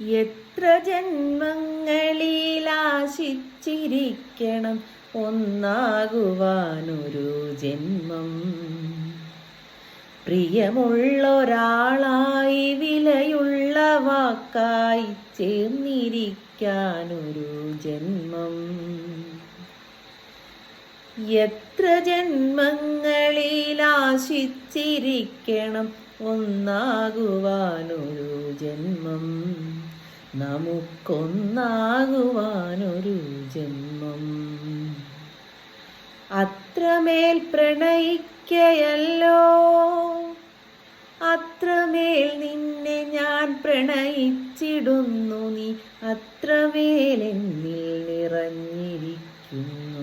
എത്ര ജന്മങ്ങളിലാശിച്ചിരിക്കണം ഒന്നാകുവാനൊരു ജന്മം. പ്രിയമുള്ളൊരാളായി വിലയുള്ള വാക്കായി ചേർന്നിരിക്കാനൊരു ജന്മം. എത്ര ജന്മങ്ങളിലാശിച്ചിരിക്കണം ഒന്നാകുവാനൊരു ജന്മം. നമുക്കൊന്നാകുവാനൊരു ജന്മം. അത്രമേൽ പ്രണയിക്കയല്ലോ. അത്രമേൽ നിന്നെ ഞാൻ പ്രണയിച്ചിടുന്നു. നീ അത്രമേൽ എന്നിൽ നിറഞ്ഞിരിക്കുന്നു.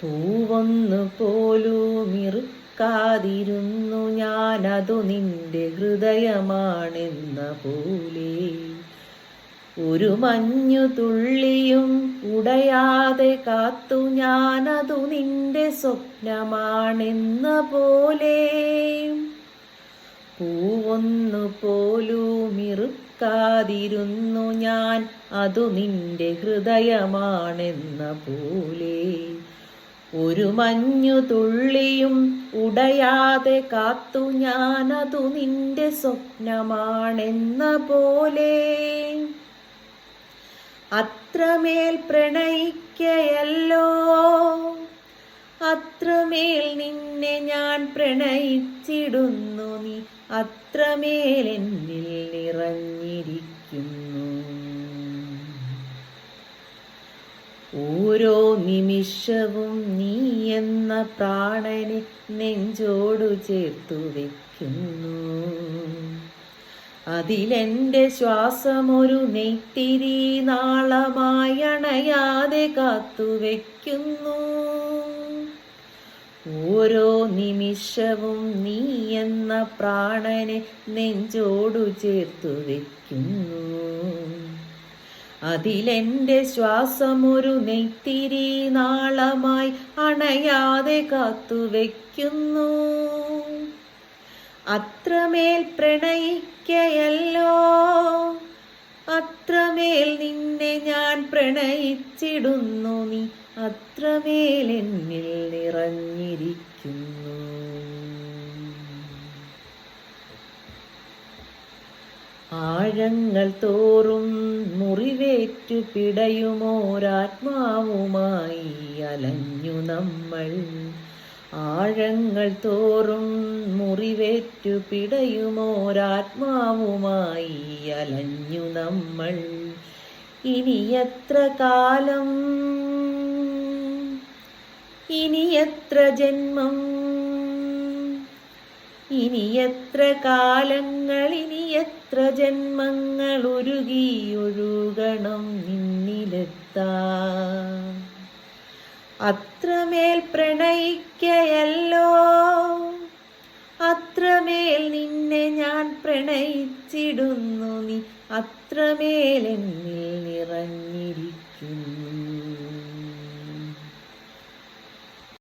പൂവൊന്നു പോലും ഇറുക്കാതിരുന്നു ഞാനതു നിന്റെ ഹൃദയമാണെന്ന പോലെ. ഒരു മഞ്ഞു തുള്ളിയും ഉടയാതെ കാത്തു ഞാനതു നിന്റെ സ്വപ്നമാണെന്ന പോലെ. പൂവൊന്നു പോലും ഇറുക്കാതിരുന്നു ഞാൻ അതു നിന്റെ ഹൃദയമാണെന്ന പോലെ. ഒരു മഞ്ഞു തുള്ളിയും ഉടയാതെ കാത്തു ഞാനതു നിന്റെ സ്വപ്നമാണെന്ന പോലെ. അത്രമേൽ പ്രണയിക്കയല്ലോ. അത്രമേൽ നിന്നെ ഞാൻ പ്രണയിച്ചിടുന്നു നീ. അത്രമേൽ എന്നിൽ നിറഞ്ഞിരിക്കുന്നു. ഓരോ നിമിഷവും നീ എന്ന പ്രാണനെ നെഞ്ചോടു ചേർത്തു വെക്കുന്നു. അതിലെന്റെ ശ്വാസമൊരു നെയ്ത്തിരി നാളമായണയാതെ കാത്തു വെക്കുന്നു. ഓരോ നിമിഷവും നീ എന്ന പ്രാണനെ നെഞ്ചോടു ചേർത്തു വെക്കുന്നു. അതിലെന്റെ ശ്വാസമൊരു നെയ്ത്തിരി നാളമായി അണയാതെ കാത്തുവെക്കുന്നു. അത്രമേൽ പ്രണയിക്കയല്ലോ. അത്രമേൽ നിന്നെ ഞാൻ പ്രണയിച്ചിടുന്നു. നീ അത്രമേൽ എന്നിൽ നിറഞ്ഞിരിക്കുന്നു. ആഴങ്ങൾ തോറും മുറിവേറ്റു പിടയുമോരാത്മാവുമായി അലഞ്ഞു നമ്മൾ. ആഴങ്ങൾ തോറും മുറിവേറ്റു പിടയുമോരാത്മാവുമായി അലഞ്ഞു നമ്മൾ. ഇനി എത്ര കാലം? ഇനി എത്ര ജന്മം? ഇനി എത്ര കാലങ്ങൾ ഇനി എത്ര ജന്മങ്ങൾ ഉരുകി ഒഴുകണം നിന്നിലെത്താൻ അത്രമേൽ പ്രണയിക്കയല്ലോ അത്രമേൽ നിന്നെ ഞാൻ പ്രണയിച്ചിടുന്നു നീ അത്രമേൽ എന്നിൽ നിറഞ്ഞിരിക്കുന്നു.